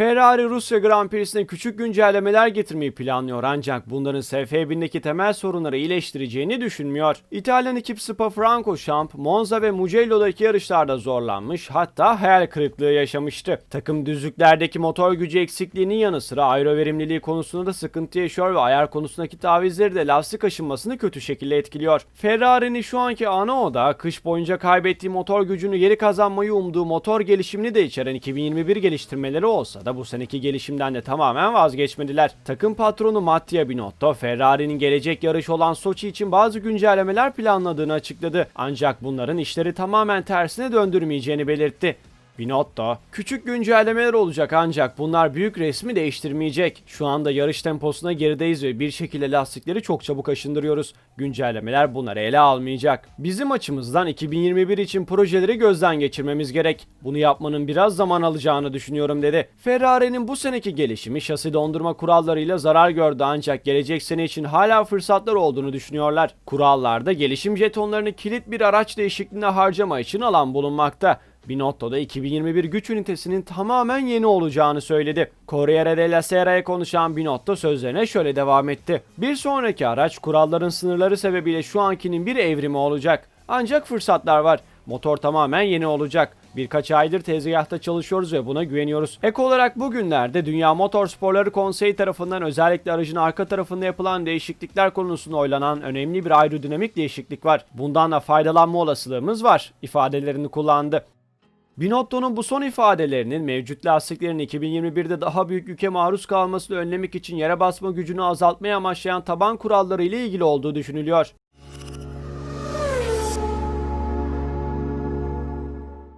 Ferrari Rusya Grand Prix'sine küçük güncellemeler getirmeyi planlıyor ancak bunların SF1000'deki temel sorunları iyileştireceğini düşünmüyor. İtalyan ekip Spa-Francorchamps, Monza ve Mugello'daki yarışlarda zorlanmış hatta hayal kırıklığı yaşamıştı. Takım düzlüklerdeki motor gücü eksikliğinin yanı sıra aero verimliliği konusunda da sıkıntı yaşıyor ve ayar konusundaki tavizleri de lastik aşınmasını kötü şekilde etkiliyor. Ferrari'nin şu anki ana odağı kış boyunca kaybettiği motor gücünü geri kazanmayı umduğu motor gelişimini de içeren 2021 geliştirmeleri olsa da bu seneki gelişimden de tamamen vazgeçmediler. Takım patronu Mattia Binotto, Ferrari'nin gelecek yarış olan Soçi için bazı güncellemeler planladığını açıkladı. Ancak bunların işleri tamamen tersine döndürmeyeceğini belirtti. Binotto, küçük güncellemeler olacak ancak bunlar büyük resmi değiştirmeyecek. Şu anda yarış temposuna gerideyiz ve bir şekilde lastikleri çok çabuk aşındırıyoruz. Güncellemeler bunları ele almayacak. Bizim açımızdan 2021 için projeleri gözden geçirmemiz gerek. Bunu yapmanın biraz zaman alacağını düşünüyorum dedi. Ferrari'nin bu seneki gelişimi şasi dondurma kurallarıyla zarar gördü ancak gelecek sene için hala fırsatlar olduğunu düşünüyorlar. Kurallarda gelişim jetonlarını kilit bir araç değişikliğine harcama için alan bulunmakta. Binotto da 2021 güç ünitesinin tamamen yeni olacağını söyledi. Corriere della Sera'ya konuşan Binotto sözlerine şöyle devam etti. Bir sonraki araç kuralların sınırları sebebiyle şu ankinin bir evrimi olacak. Ancak fırsatlar var. Motor tamamen yeni olacak. Birkaç aydır tezgahta çalışıyoruz ve buna güveniyoruz. Ek olarak bugünlerde Dünya Motorsporları Konseyi tarafından özellikle aracın arka tarafında yapılan değişiklikler konusunda oylanan önemli bir aerodinamik değişiklik var. Bundan da faydalanma olasılığımız var ifadelerini kullandı. Binotto'nun bu son ifadelerinin mevcut lastiklerin 2021'de daha büyük yüke maruz kalmasını önlemek için yere basma gücünü azaltmaya amaçlayan taban kuralları ile ilgili olduğu düşünülüyor.